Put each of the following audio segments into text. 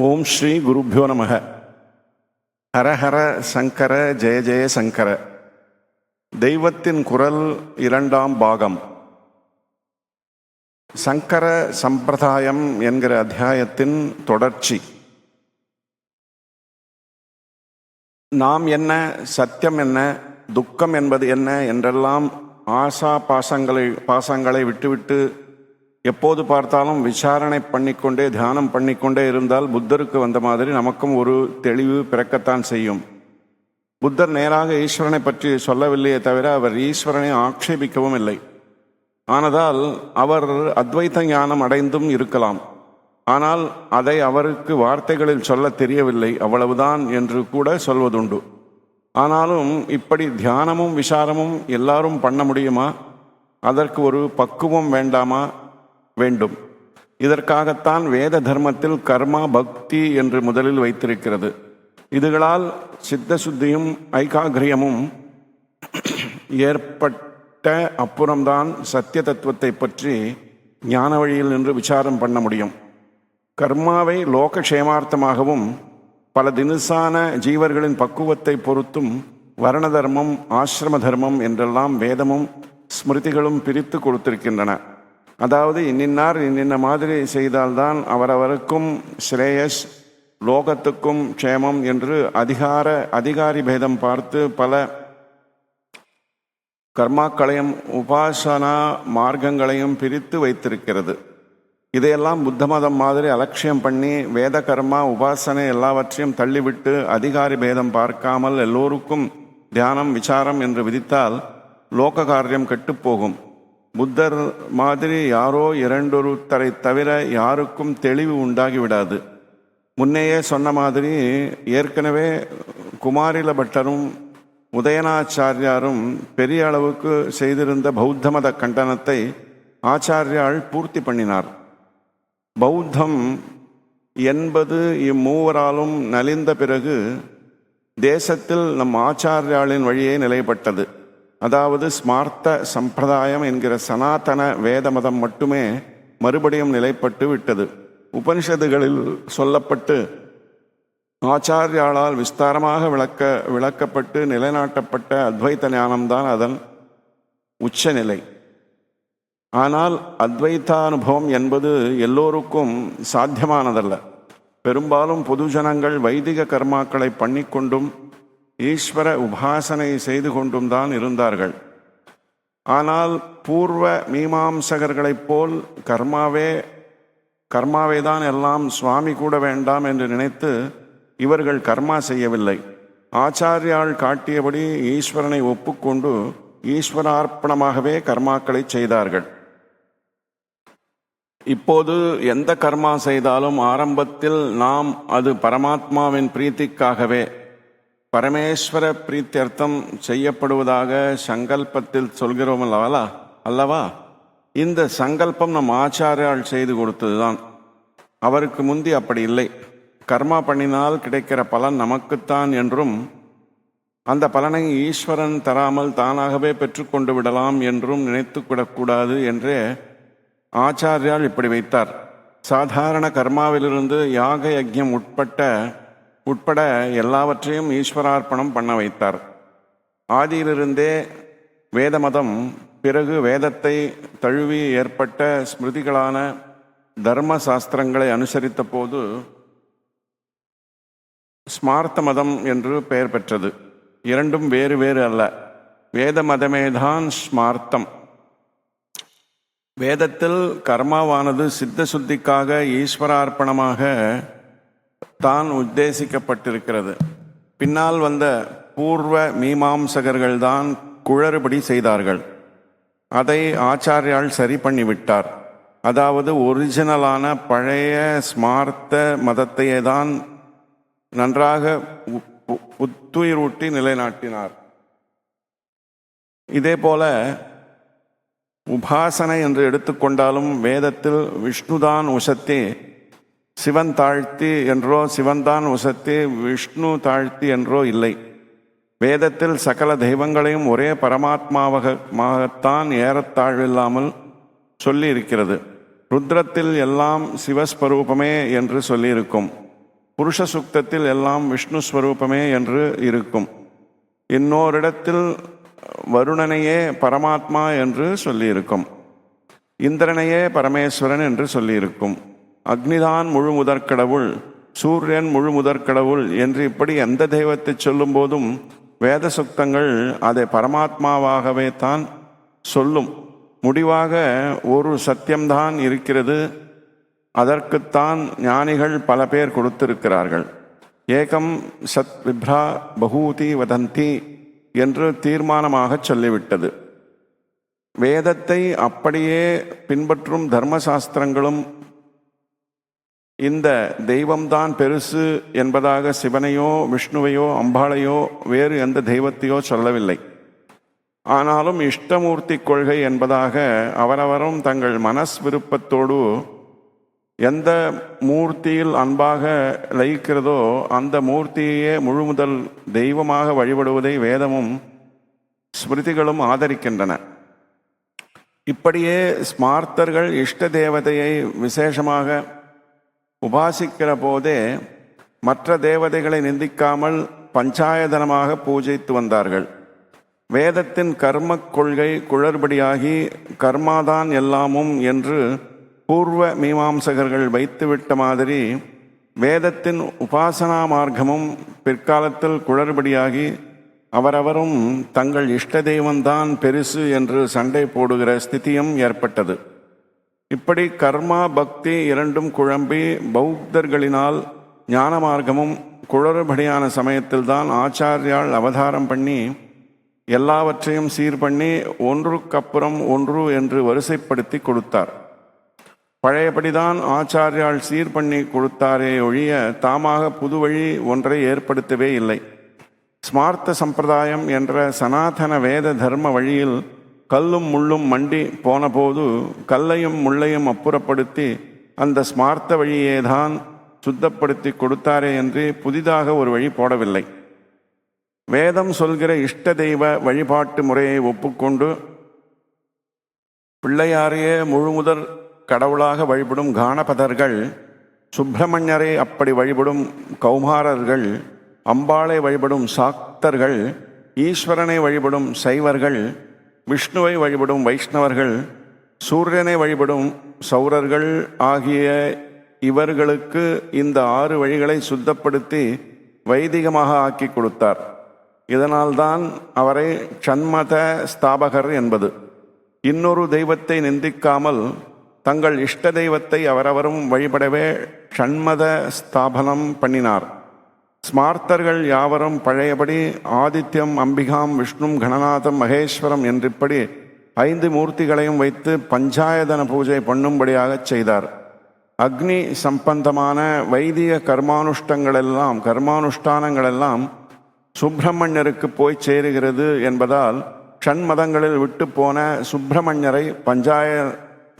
ஓம் ஸ்ரீ குருப்பியோ நமக. ஹரஹர சங்கர ஜெய ஜெய சங்கர. தெய்வத்தின் குரல் இரண்டாம் பாகம். சங்கர சம்பிரதாயம் என்கிற அத்தியாயத்தின் தொடர்ச்சி. நாம் என்ன சத்தியம் என்ன துக்கம் என்பது என்ன என்றெல்லாம் ஆசா பாசங்களை பாசங்களை விட்டுவிட்டு எப்போது பார்த்தாலும் விசாரணை பண்ணிக்கொண்டே தியானம் பண்ணிக்கொண்டே இருந்தால் புத்தருக்கு வந்த மாதிரி நமக்கும் ஒரு தெளிவு பிறக்கத்தான் செய்யும். புத்தர் நேராக ஈஸ்வரனை பற்றி சொல்லவில்லையே தவிர அவர் ஈஸ்வரனை ஆக்ஷேபிக்கவும் இல்லை. ஆனதால் அவர் அத்வைத ஞானம் அடைந்தும் இருக்கலாம். ஆனால் அதை அவருக்கு வார்த்தைகளில் சொல்ல தெரியவில்லை. அவ்வளவுதான் என்று கூட சொல்வதுண்டு. ஆனாலும் இப்படி தியானமும் விசாரமும் எல்லாரும் பண்ண முடியுமா? அதற்கு ஒரு பக்குவம் வேண்டாமா? வேண்டும். இதற்காகத்தான் வேத தர்மத்தில் கர்மா பக்தி என்று முதலில் வைத்திருக்கிறது. இதுகளால் சித்த சுத்தியும் ஐகாகிரியமும் ஏற்பட்ட அப்புறம்தான் சத்திய தத்துவத்தை பற்றி ஞான வழியில் நின்று விசாரம் பண்ண முடியும். கர்மாவை லோகக்ஷேமார்த்தமாகவும் பல தினுசான ஜீவர்களின் பக்குவத்தை பொறுத்தும் வர்ண தர்மம் ஆசிரம தர்மம் என்றெல்லாம் வேதமும் ஸ்மிருதிகளும் பிரித்து கொடுத்திருக்கின்றன. அதாவது இன்னின்னார் இன்னின்ன மாதிரி செய்தால்தான் அவரவருக்கும் ஸ்ரேயஸ் லோகத்துக்கும் க்ஷேமம் என்று அதிகார அதிகாரி பேதம் பார்த்து பல கர்மாக்களையும் உபாசனா மார்க்கங்களையும் பிரித்து வைத்திருக்கிறது. இதையெல்லாம் புத்த மதம் மாதிரி அலட்சியம் பண்ணி வேத கர்மா உபாசனை எல்லாவற்றையும் தள்ளிவிட்டு அதிகாரி பேதம் பார்க்காமல் எல்லோருக்கும் தியானம் விசாரம் என்று விதித்தால் லோக காரியம் கெட்டுப்போகும் புத்தர் மாதிரி யாரோ இரண்டொருத்தரை தவிர யாருக்கும் தெளிவு உண்டாகிவிடாது. முன்னையே சொன்ன மாதிரி ஏற்கனவே குமாரில பட்டரும் உதயனாச்சாரியாரும் பெரிய அளவுக்கு செய்திருந்த பௌத்த மத கண்டனத்தை ஆச்சாரியால் பூர்த்தி பண்ணினார். பௌத்தம் என்பது இம்மூவராலும் நலிந்த பிறகு தேசத்தில் நம் ஆச்சாரியாளின் வழியே நிலைப்பட்டது அதாவது ஸ்மார்த்த சம்பிரதாயம் என்கிற சனாதன வேத மதம் மட்டுமே மறுபடியும் நிலைப்பட்டு விட்டது. உபனிஷதுகளில் சொல்லப்பட்டு ஆச்சாரியாளால் விஸ்தாரமாக விளக்க விளக்கப்பட்டு நிலைநாட்டப்பட்ட அத்வைத ஞானம்தான் அதன் உச்சநிலை. ஆனால் அத்வைத்தானுபவம் என்பது எல்லோருக்கும் சாத்தியமானதல்ல. பெரும்பாலும் பொதுஜனங்கள் வைதிக கர்மாக்களை பண்ணிக்கொண்டும் ஈஸ்வர உபாசனை செய்து கொண்டும் தான் இருந்தார்கள். ஆனால் பூர்வ மீமாம்சகர்களைப் போல் கர்மாவே கர்மாவே தான் எல்லாம் சுவாமி கூட வேண்டாம் என்று நினைத்து இவர்கள் கர்மா செய்யவில்லை. ஆச்சாரியால் காட்டியபடி ஈஸ்வரனை ஒப்புக்கொண்டு ஈஸ்வரார்ப்பணமாகவே கர்மாக்களை செய்தார்கள். இப்போது எந்த கர்மா செய்தாலும் ஆரம்பத்தில் நாம் அது பரமாத்மாவின் பிரீத்திக்காகவே பரமேஸ்வர பிரீத்தியர்த்தம் செய்யப்படுவதாக சங்கல்பத்தில் சொல்கிறோம் அல்லவா? அல்லவா? இந்த சங்கல்பம் நம் ஆச்சாரியால் செய்து கொடுத்ததுதான். அவருக்கு முந்தி அப்படி இல்லை. கர்மா பண்ணினால் கிடைக்கிற பலன் நமக்குத்தான் என்றும் அந்த பலனை ஈஸ்வரன் தராமல் தானாகவே பெற்றுக்கொண்டு விடலாம் என்றும் நினைத்து விடக்கூடாது என்றே ஆச்சாரியால் இப்படி வைத்தார். சாதாரண கர்மாவிலிருந்து யாக யஜ்யம் உட்பட்ட உட்பட எல்லாவற்றையும் ஈஸ்வரார்ப்பணம் பண்ண வைத்தார். ஆதியிலிருந்தே வேத மதம் பிறகு வேதத்தை தழுவி ஏற்பட்ட ஸ்மிருதிகளான தர்ம சாஸ்திரங்களை அனுசரித்த போது ஸ்மார்த்த மதம் என்று பெயர் பெற்றது. இரண்டும் வேறு வேறு அல்ல. வேத மதமேதான் ஸ்மார்த்தம். வேதத்தில் கர்மாவானது சித்த சுத்திக்காக ஈஸ்வரார்ப்பணமாக தான் உத்தேசிக்கப்பட்டிருக்கிறது. பின்னால் வந்த பூர்வ மீமாம்சகர்கள்தான் குளறுபடி செய்தார்கள். அதை ஆச்சாரியால் சரி பண்ணிவிட்டார். அதாவது ஒரிஜினலான பழைய ஸ்மார்த்த மதத்தையே தான் நன்றாக புத்துயிரூட்டி நிலைநாட்டினார். இதே போல உபாசனை என்று எடுத்துக்கொண்டாலும் வேதத்தில் விஷ்ணுதான் உசத்தி சிவன் தாழ்த்தி என்றோ சிவன்தான் உசத்தி விஷ்ணு தாழ்த்தி என்றோ இல்லை. வேதத்தில் சகல தெய்வங்களையும் ஒரே பரமாத்மாவகமாகத்தான் ஏறத்தாழ்வில்லாமல் சொல்லி இருக்கிறது ருத்ரத்தில் எல்லாம் சிவஸ்வரூபமே என்று சொல்லியிருக்கும். புருஷ சுக்தத்தில் எல்லாம் விஷ்ணு ஸ்வரூபமே என்று இருக்கும். இன்னோரிடத்தில் வருணனையே பரமாத்மா என்று சொல்லியிருக்கும். இந்திரனையே பரமேஸ்வரன் என்று சொல்லியிருக்கும். அக்னிதான் முழு முதற்கடவுள் சூரியன் முழு முதற்கடவுள் என்று இப்படி எந்த தெய்வத்தை சொல்லும் போதும் வேத சுக்தங்கள் அதை பரமாத்மாவாகவே தான் சொல்லும். முடிவாக ஒரு சத்தியம்தான் இருக்கிறது. அதற்குத்தான் ஞானிகள் பல பேர் கொடுத்திருக்கிறார்கள். ஏகம் சத் விப்ரா பகூதி வதந்தி என்று தீர்மானமாக சொல்லிவிட்டது. வேதத்தை அப்படியே பின்பற்றும் தர்மசாஸ்திரங்களும் இந்த தெய்வம்தான் பெருசு என்பதாக சிவனையோ விஷ்ணுவையோ அம்பாளையோ வேறு எந்த தெய்வத்தையோ சொல்லவில்லை. ஆனாலும் இஷ்டமூர்த்தி கொள்கை என்பதாக அவரவரும் தங்கள் மனஸ் விருப்பத்தோடு எந்த மூர்த்தியில் அன்பாக லயிக்கிறதோ அந்த மூர்த்தியையே முழுமுதல் தெய்வமாக வழிபடுவதை வேதமும் ஸ்மிருதிகளும் ஆதரிக்கின்றன. இப்படியே ஸ்மார்த்தர்கள் இஷ்ட தேவதையை விசேஷமாக உபாசிக்கிற போதே மற்ற தேவதைகளை நிந்திக்காமல் பஞ்சாயதனமாக பூஜைத்து வந்தார்கள். வேதத்தின் கர்ம கொள்கை குளறுபடியாகி கர்மாதான் எல்லாமும் என்று பூர்வ மீமாம்சகர்கள் வைத்துவிட்ட மாதிரி வேதத்தின் உபாசனா மார்க்கமும் பிற்காலத்தில் குளறுபடியாகி அவரவரும் தங்கள் இஷ்ட தெய்வம்தான் பெருசு என்று சண்டை போடுகிற ஸ்திதியும் ஏற்பட்டது. இப்படி கர்மா பக்தி இரண்டும் குழம்பி பௌத்தர்களினால் ஞான மார்க்கமும் குளறுபடியான சமயத்தில்தான் ஆச்சாரியால் அவதாரம் பண்ணி எல்லாவற்றையும் சீர் பண்ணி ஒன்றுக்கப்புறம் ஒன்று என்று வரிசைப்படுத்தி கொடுத்தார். பழையபடிதான் ஆச்சாரியால் சீர் பண்ணி கொடுத்தாரே ஒழிய தாமாக புது வழி ஒன்றை ஏற்படுத்தவே இல்லை. ஸ்மார்த்த சம்பிரதாயம் என்ற சனாதன வேத தர்ம வழியில் கல்லும் முள்ளும் மண்டி போனபோது கல்லையும் முள்ளையும் அப்புறப்படுத்தி அந்த ஸ்மார்த்த வழியேதான் சுத்தப்படுத்தி கொடுத்தாரே என்று புதிதாக ஒரு வழி போடவில்லை. வேதம் சொல்கிற இஷ்ட தெய்வ வழிபாட்டு முறையை ஒப்புக்கொண்டு பிள்ளையாரையே முழுமுதற் கடவுளாக வழிபடும் கானபதர்கள் சுப்பிரமணியரை அப்படி வழிபடும் கௌமாரர்கள் அம்பாளை வழிபடும் சாக்தர்கள் ஈஸ்வரனை வழிபடும் சைவர்கள் விஷ்ணுவை வழிபடும் வைஷ்ணவர்கள் சூரியனை வழிபடும் சௌரர்கள் ஆகிய இவர்களுக்கு இந்த ஆறு வழிகளை சுத்தப்படுத்தி வைதிகமாக ஆக்கி கொடுத்தார். இதனால்தான் அவரை சண்மத ஸ்தாபகர் என்பது. இன்னொரு தெய்வத்தை நிந்திக்காமல் தங்கள் இஷ்ட தெய்வத்தை அவரவரும் வழிபடவே ஷண்மத ஸ்தாபனம் பண்ணினார். ஸ்மார்த்தர்கள் யாவரும் பழையபடி ஆதித்யம் அம்பிகாம் விஷ்ணும் கணநாதம் மகேஸ்வரம் என்றிப்படி ஐந்து மூர்த்திகளையும் வைத்து பஞ்சாயதன பூஜை பண்ணும்படியாகச் செய்தார். அக்னி சம்பந்தமான வைதிக கர்மானுஷ்டங்களெல்லாம் கர்மானுஷ்டானங்களெல்லாம் சுப்பிரமணியருக்கு போய் சேருகிறது என்பதால் ஷண்மதங்களில் விட்டு போன சுப்பிரமணியரை பஞ்சாய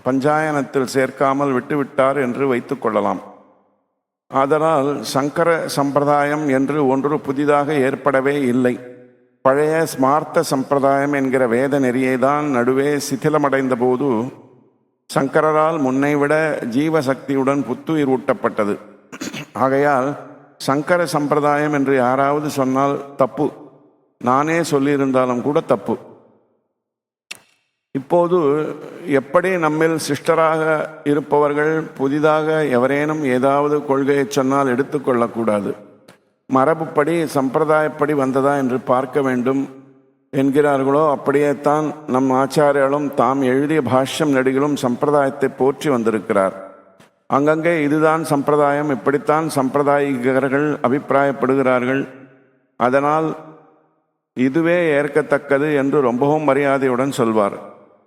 பஞ்சாயனத்தில் சேர்க்காமல் விட்டுவிட்டார் என்று வைத்துக்கொள்ளலாம் அதனால் ஆதலால் சங்கர சம்பிரதாயம் என்று ஒன்று புதிதாக ஏற்படவே இல்லை. பழைய ஸ்மார்த்த சம்பிரதாயம் என்கிற வேத நெறியை தான் நடுவே சிதிலமடைந்த போது சங்கரரால் முன்னைவிட ஜீவசக்தியுடன் புத்துயிர் ஊட்டப்பட்டது. ஆகையால் சங்கர சம்பிரதாயம் என்று யாராவது சொன்னால் தப்பு. நானே சொல்லியிருந்தாலும் கூட தப்பு. இப்போது எப்படி நம்மில் சிஸ்டராக இருப்பவர்கள் புதிதாக எவரேனும் ஏதாவது கொள்கையை சொன்னால் எடுத்துக்கொள்ளக்கூடாது மரபுப்படி சம்பிரதாயப்படி வந்ததா என்று பார்க்க வேண்டும் என்கிறார்களோ அப்படியே தான் நம் ஆச்சாரியர்களும் தாம் எழுதிய பாஷ்யம் நடிகளும் சம்பிரதாயத்தை போற்றி வந்திருக்கிறார். அங்கங்கே இதுதான் சம்பிரதாயம் இப்படித்தான் சம்பிரதாயிகர்கள் அபிப்பிராயப்படுகிறார்கள். அதனால் இதுவே ஏற்கத்தக்கது என்று ரொம்பவும் மரியாதையுடன் சொல்வார்.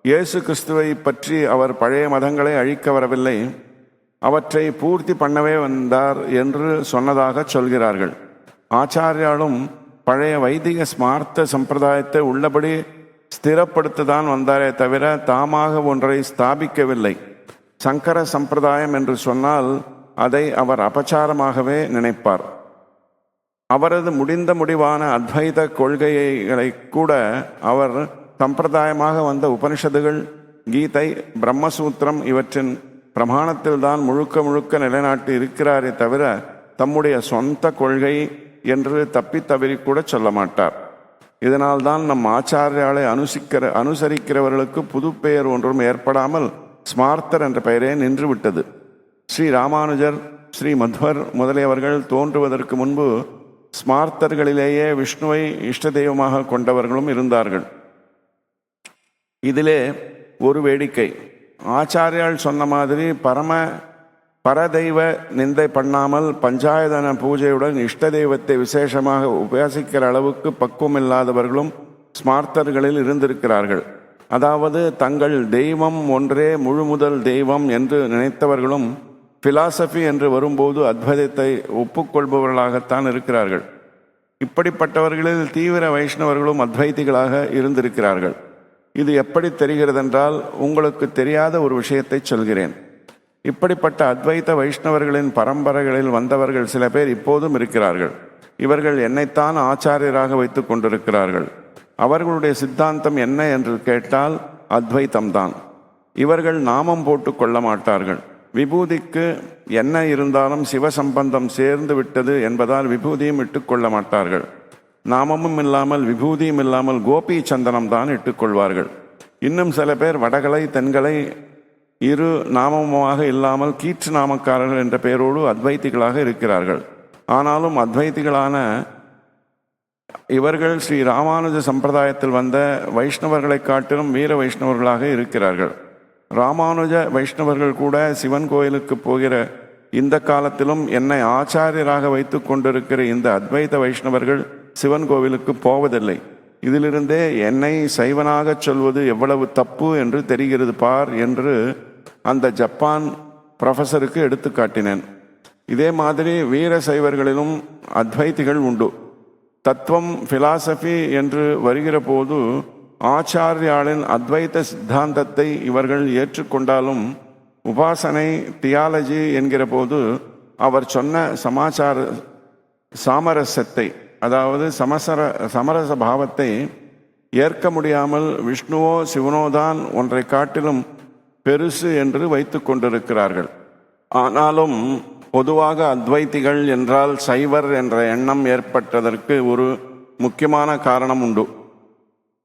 இயேசு கிறிஸ்துவை பற்றி அவர் பழைய மதங்களை அழிக்க வரவில்லை. அவற்றை பூர்த்தி பண்ணவே வந்தார் என்று சொன்னதாக சொல்கிறார்கள். ஆச்சாரியாலும் பழைய வைதிக ஸ்மார்த்த சம்பிரதாயத்தை உள்ளபடி ஸ்திரப்படுத்ததான் வந்தாரே தவிர தாமாக ஒன்றை ஸ்தாபிக்கவில்லை. சங்கர சம்பிரதாயம் என்று சொன்னால் அதை அவர் அபச்சாரமாகவே நினைப்பார். அவரது முடிந்த முடிவான அத்வைத கொள்கைகளை கூட அவர் சம்பிரதாயமாக வந்த உபனிஷதுகள் கீதை பிரம்மசூத்திரம் இவற்றின் பிரமாணத்தில்தான் முழுக்க முழுக்க நிலைநாட்டி இருக்கிறாரே தவிர தம்முடைய சொந்த கொள்கை என்று தப்பித் தவறி கூட சொல்ல மாட்டார். இதனால்தான் நம் ஆச்சாரியாலை அனுசிக்கிற அனுசரிக்கிறவர்களுக்கு புது பெயர் ஒன்றும் ஏற்படாமல் ஸ்மார்த்தர் என்ற பெயரே நின்று விட்டது. ஸ்ரீ ராமானுஜர் ஸ்ரீ மத்வர் முதலியவர்கள் தோன்றுவதற்கு முன்பு ஸ்மார்த்தர்களிலேயே விஷ்ணுவை இஷ்ட தெய்வமாக கொண்டவர்களும் இருந்தார்கள். இதிலே ஒரு வேடிக்கை. ஆச்சாரியால் சொன்ன மாதிரி பரம பரதெய்வ நிந்தை பண்ணாமல் பஞ்சாயதன பூஜையுடன் இஷ்ட தெய்வத்தை விசேஷமாக உபாசிக்கிற அளவுக்கு பக்குவம் இல்லாதவர்களும் ஸ்மார்த்தர்களில் இருந்திருக்கிறார்கள். அதாவது தங்கள் தெய்வம் ஒன்றே முழு முதல் தெய்வம் என்று நினைத்தவர்களும் பிலாசபி என்று வரும்போது அத்வைதத்தை ஒப்புக்கொள்பவர்களாகத்தான் இருக்கிறார்கள். இப்படிப்பட்டவர்களில் தீவிர வைஷ்ணவர்களும் அத்வைத்திகளாக இருந்திருக்கிறார்கள். இது எப்படி தெரிகிறதென்றால் உங்களுக்கு தெரியாத ஒரு விஷயத்தை சொல்கிறேன். இப்படிப்பட்ட அத்வைத வைஷ்ணவர்களின் பரம்பரைகளில் வந்தவர்கள் சில பேர் இப்போதும் இருக்கிறார்கள். இவர்கள் என்னைத்தான் ஆச்சாரியராக வைத்துக் கொண்டிருக்கிறார்கள். அவர்களுடைய சித்தாந்தம் என்ன என்று கேட்டால் அத்வைத்தம்தான். இவர்கள் நாமம் போட்டு கொள்ள மாட்டார்கள். விபூதிக்கு என்ன இருந்தாலும் சிவசம்பந்தம் சேர்ந்து விட்டது என்பதால் விபூதியும் இட்டுக்கொள்ள மாட்டார்கள். நாமமும் இல்லாமல் விபூதியும் இல்லாமல் கோபி சந்தனம் தான் இட்டுக்கொள்வார்கள். இன்னும் சில பேர் வடகலை தென்கலை இரு நாமமாக இல்லாமல் கீற்று நாமக்காரர்கள் என்ற பெயரோடு அத்வைத்திகளாக இருக்கிறார்கள். ஆனாலும் அத்வைத்திகளான இவர்கள் ஸ்ரீ ராமானுஜ சம்பிரதாயத்தில் வந்த வைஷ்ணவர்களை காட்டிலும் வீர வைஷ்ணவர்களாக இருக்கிறார்கள். ராமானுஜ வைஷ்ணவர்கள் கூட சிவன் கோயிலுக்கு போகிற இந்த காலத்திலும் என்னை ஆச்சாரியராக வைத்து கொண்டிருக்கிற இந்த அத்வைத வைஷ்ணவர்கள் சிவன் கோவிலுக்கு போவதில்லை. இதிலிருந்தே என்னை சைவனாக சொல்வது எவ்வளவு தப்பு என்று தெரிகிறது பார் என்று அந்த ஜப்பான் ப்ரொஃபஸருக்கு எடுத்து காட்டினேன். இதே மாதிரி வீர சைவர்களிலும் அத்வைத்திகள் உண்டு. தத்துவம் பிலாசபி என்று வருகிற போது ஆச்சாரியாளின் அத்வைத சித்தாந்தத்தை இவர்கள் ஏற்றுக்கொண்டாலும் உபாசனை தியாலஜி என்கிற போது அவர் சொன்ன சமாச்சார சாமரசத்தை அதாவது சமசர சமரச பாவத்தை ஏற்க முடியாமல் விஷ்ணுவோ சிவனோ தான் ஒன்றை காட்டிலும் பெருசு என்று வைத்து கொண்டிருக்கிறார்கள். ஆனாலும் பொதுவாக அத்வைத்திகள் என்றால் சைவர் என்ற எண்ணம் ஏற்பட்டதற்கு ஒரு முக்கியமான காரணம் உண்டு.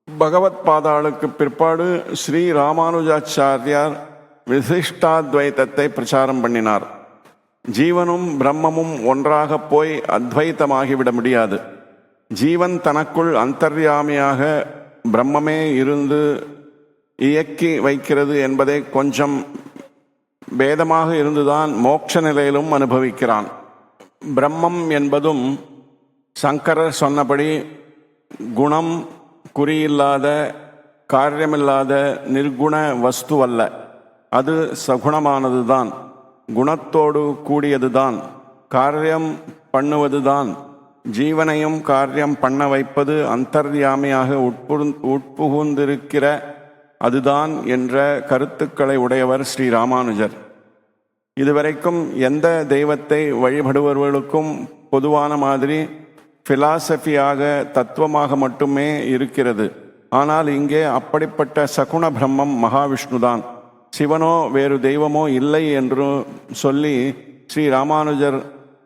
பகவத் பாதாளுக்கு பிற்பாடு ஸ்ரீ ராமானுஜாச்சாரியார் விசிஷ்டாத்வைத்தத்தை பிரச்சாரம் பண்ணினார். ஜீவனும் பிரம்மமும் ஒன்றாக போய் அத்வைத்தமாகிவிட முடியாது. ஜீவன் தனக்குள் அந்தர்யாமியாக பிரம்மமே இருந்து இயக்கி வைக்கிறது என்பதை கொஞ்சம் பேதமாக இருந்துதான் மோட்ச நிலையிலும் அனுபவிக்கிறான். பிரம்மம் என்பதும் சங்கரர் சொன்னபடி குணம் குறியில்லாத காரியமில்லாத நிர்குண வஸ்து அல்ல. அது சகுணமானதுதான். குணத்தோடு கூடியதுதான் காரியம் பண்ணுவதுதான் ஜீவனையும் காரியம் பண்ண வைப்பது அந்தர்யாமியாக உட்புகு உட்புகுந்திருக்கிற அதுதான் என்ற கருத்துக்களை உடையவர் ஸ்ரீ ராமானுஜர். இதுவரைக்கும் எந்த தெய்வத்தை வழிபடுபவர்களுக்கும் பொதுவான மாதிரி பிலாசபியாக தத்துவமாக மட்டுமே இருக்கிறது. ஆனால் இங்கே அப்படிப்பட்ட சகுண பிரம்மம் மகாவிஷ்ணுதான். சிவனோ வேறு தெய்வமோ இல்லை என்று சொல்லி ஸ்ரீ ராமானுஜர்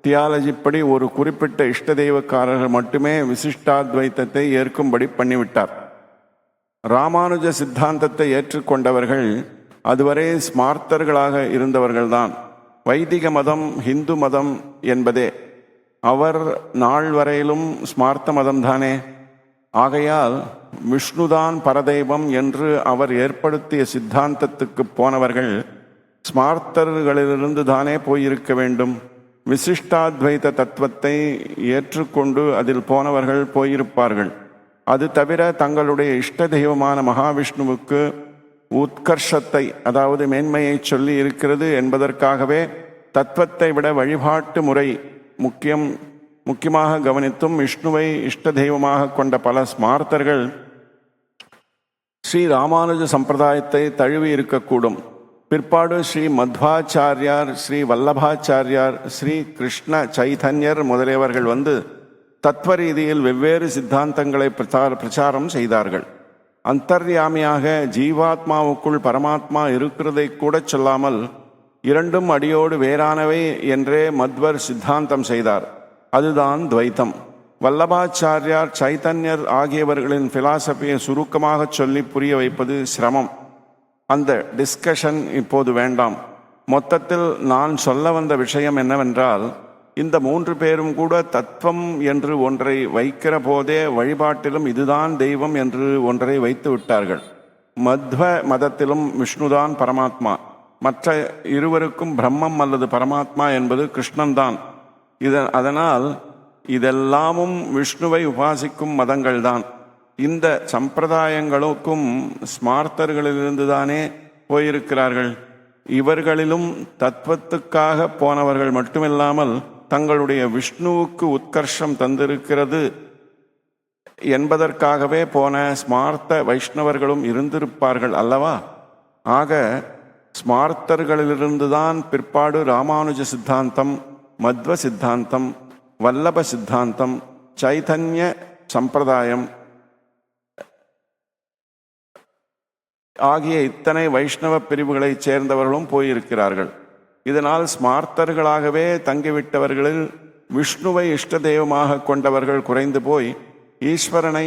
தியாலஜிப்படி ஒரு குறிப்பிட்ட இஷ்ட தெய்வக்காரர்கள் மட்டுமே விசிஷ்டாத்வைத்தத்தை ஏற்கும்படி பண்ணிவிட்டார். ராமானுஜ சித்தாந்தத்தை ஏற்றுக்கொண்டவர்கள் அதுவரை ஸ்மார்த்தர்களாக இருந்தவர்கள்தான். வைதிக மதம் ஹிந்து மதம் என்பதே. அவர் நாள் வரையிலும் ஸ்மார்த்த மதம்தானே. ஆகையால் விஷ்ணுதான் பரதெய்வம் என்று அவர் ஏற்படுத்திய சித்தாந்தத்துக்கு போனவர்கள் ஸ்மார்த்தர்களிலிருந்து தானே போயிருக்க வேண்டும். விசிஷ்டாத்வைத தத்துவத்தை ஏற்றுக்கொண்டு அதில் போனவர்கள் போயிருப்பார்கள். அது தவிர தங்களுடைய இஷ்ட தெய்வமான மகாவிஷ்ணுவுக்கு உத்கர்ஷத்தை அதாவது மேன்மையை சொல்லி இருக்கிறது என்பதற்காகவே தத்துவத்தை விட வழிபாட்டு முறை முக்கியம் முக்கியமாக கவனித்தும் விஷ்ணுவை இஷ்ட தெய்வமாக கொண்ட பல ஸ்மார்த்தர்கள் ஸ்ரீ ராமானுஜ சம்பிரதாயத்தை தழுவி இருக்கக்கூடும். பிற்பாடு ஸ்ரீ மத்வாச்சாரியார் ஸ்ரீ வல்லபாச்சாரியார் ஸ்ரீ கிருஷ்ண சைதன்யர் முதலியவர்கள் வந்து தத்துவ ரீதியில் வெவ்வேறு சித்தாந்தங்களை பிரச்சார பிரச்சாரம் செய்தார்கள். அந்தர்யாமியாக ஜீவாத்மாவுக்குள் பரமாத்மா இருக்கிறதை கூட சொல்லாமல் இரண்டும் அடியோடு வேறானவை என்றே மத்வர் சித்தாந்தம் செய்தார். அதுதான் துவைத்தம். வல்லபாச்சாரியார் சைத்தன்யர் ஆகியவர்களின் பிலாசபியை சுருக்கமாக சொல்லி புரிய வைப்பது சிரமம். அந்த டிஸ்கஷன் இப்போது வேண்டாம். மொத்தத்தில் நான் சொல்ல வந்த விஷயம் என்னவென்றால் இந்த மூன்று பேரும் கூட தத்துவம் என்று ஒன்றை வைக்கிற போதே வழிபாட்டிலும் இதுதான் தெய்வம் என்று ஒன்றை வைத்து விட்டார்கள். மத்வ மதத்திலும் விஷ்ணுதான் பரமாத்மா. மற்ற இருவருக்கும் பிரம்மம் அல்லது பரமாத்மா என்பது கிருஷ்ணன்தான். இத அதனால் இதெல்லாமும் விஷ்ணுவை உபாசிக்கும் மதங்கள்தான். இந்த சம்பிரதாயங்களுக்கும் ஸ்மார்த்தர்களிலிருந்துதானே போயிருக்கிறார்கள். இவர்களிலும் தத்துவத்துக்காக போனவர்கள் மட்டுமில்லாமல் தங்களுடைய விஷ்ணுவுக்கு உத்கர்ஷம் தந்திருக்கிறது என்பதற்காகவே போன ஸ்மார்த்த வைஷ்ணவர்களும் இருந்திருப்பார்கள் அல்லவா? ஆக ஸ்மார்த்தர்களிலிருந்துதான் பிற்பாடு ராமானுஜ சித்தாந்தம் மத்வ சித்தாந்தம் வல்லப சித்தாந்தம் சைதன்ய சம்பிரதாயம் ஆகிய இத்தனை வைஷ்ணவ பிரிவுகளைச் சேர்ந்தவர்களும் போயிருக்கிறார்கள். இதனால் ஸ்மார்த்தர்களாகவே தங்கிவிட்டவர்களில் விஷ்ணுவை இஷ்ட தெய்வமாக கொண்டவர்கள் குறைந்து போய் ஈஸ்வரனை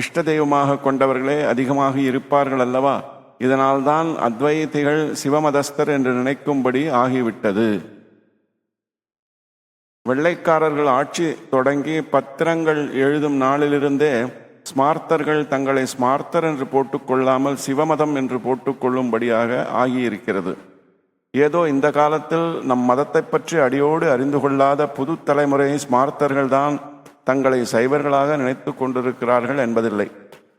இஷ்ட தெய்வமாக கொண்டவர்களே அதிகமாக இருப்பார்கள் அல்லவா? இதனால்தான் அத்வைத்திகள் சிவமதஸ்தர் என்று நினைக்கும்படி ஆகிவிட்டது. வெள்ளைக்காரர்கள் ஆட்சி தொடங்கி பத்திரங்கள் எழுதும் நாளிலிருந்தே ஸ்மார்த்தர்கள் தங்களை ஸ்மார்த்தர் என்று போட்டுக்கொள்ளாமல் சிவமதம் என்று போட்டுக்கொள்ளும்படியாக ஆகியிருக்கிறது. ஏதோ இந்த காலத்தில் நம் மதத்தை பற்றி அடியோடு அறிந்து கொள்ளாத புது தலைமுறை ஸ்மார்த்தர்கள்தான் தங்களை சைவர்களாக நினைத்து கொண்டிருக்கிறார்கள் என்பதில்லை.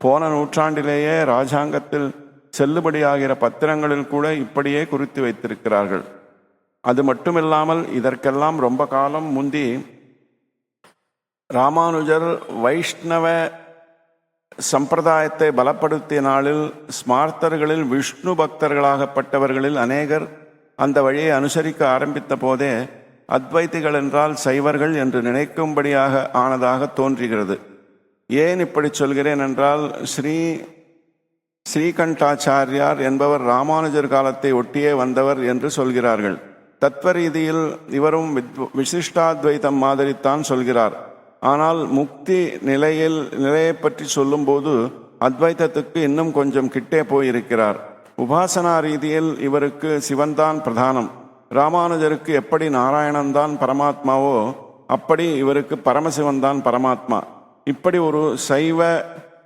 போன நூற்றாண்டிலேயே ராஜாங்கத்தில் செல்லுபடியாகிற பத்திரங்களில் கூட இப்படியே குறித்து வைத்திருக்கிறார்கள். அது மட்டுமில்லாமல் இதற்கெல்லாம் ரொம்ப காலம் முந்தி ராமானுஜர் வைஷ்ணவ சம்பிரதாயத்தை பலப்படுத்திய நாளில் ஸ்மார்த்தர்களில் விஷ்ணு பக்தர்களாகப்பட்டவர்களில் அநேகர் அந்த வழியை அனுசரிக்க ஆரம்பித்த போதே அத்வைத்திகள் என்றால் சைவர்கள் என்று நினைக்கும்படியாக ஆனதாக தோன்றுகிறது. ஏன் இப்படி சொல்கிறேன் என்றால் ஸ்ரீ ஸ்ரீகண்டாச்சாரியார் என்பவர் ராமானுஜர் காலத்தை ஒட்டியே வந்தவர் என்று சொல்கிறார்கள். தத்வரீதியில் இவரும் வித்- விசிஷ்டாத்வைதம் மாதிரித்தான் சொல்கிறார். ஆனால் முக்தி நிலையில் நிலையை பற்றி சொல்லும்போது அத்வைத்தத்துக்கு இன்னும் கொஞ்சம் கிட்டே போயிருக்கிறார். உபாசனா ரீதியில் இவருக்கு சிவன்தான் பிரதானம். ராமானுஜருக்கு எப்படி நாராயணன்தான் பரமாத்மாவோ அப்படி இவருக்கு பரமசிவன்தான் பரமாத்மா. இப்படி ஒரு சைவ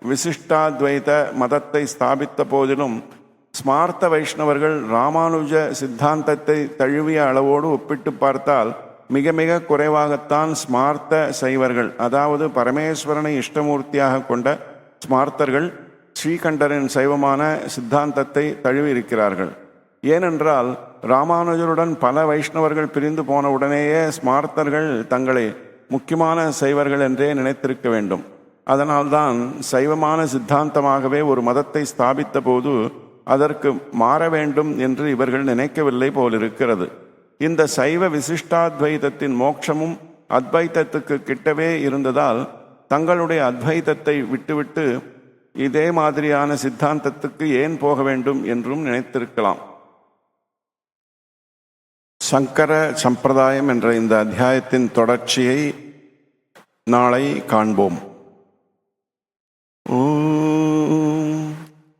விசிஷ்டாத்வைத மதத்தை ஸ்தாபித்த போதிலும் ஸ்மார்த்த வைஷ்ணவர்கள் ராமானுஜ சித்தாந்தத்தை தழுவிய அளவோடு ஒப்பிட்டு பார்த்தால் மிக மிக குறைவாகத்தான் ஸ்மார்த்த சைவர்கள் அதாவது பரமேஸ்வரனை இஷ்டமூர்த்தியாக கொண்ட ஸ்மார்த்தர்கள் ஸ்ரீகண்டரின் சைவமான சித்தாந்தத்தை தழுவி இருக்கிறார்கள் ஏனென்றால் ராமானுஜருடன் பல வைஷ்ணவர்கள் பிரிந்து போன உடனேயே ஸ்மார்த்தர்கள் தங்களை முக்கியமான சைவர்கள் என்றே நினைத்திருக்க வேண்டும். அதனால்தான் சைவமான சித்தாந்தமாகவே ஒரு மதத்தை ஸ்தாபித்த போது அதற்கு மாற வேண்டும் என்று இவர்கள் நினைக்கவில்லை போலிருக்கிறது. இந்த சைவ விசிஷ்டாத்வைதத்தின் மோட்சமும் அத்வைத்தத்துக்கு கிட்டவே இருந்ததால் தங்களுடைய அத்வைதத்தை விட்டுவிட்டு இதே மாதிரியான சித்தாந்தத்துக்கு ஏன் போக வேண்டும் என்றும் நினைத்திருக்கலாம். சங்கர சம்பிரதாயம் என்ற இந்த அத்தியாயத்தின் தொடர்ச்சியை நாளை காண்போம். ஓம்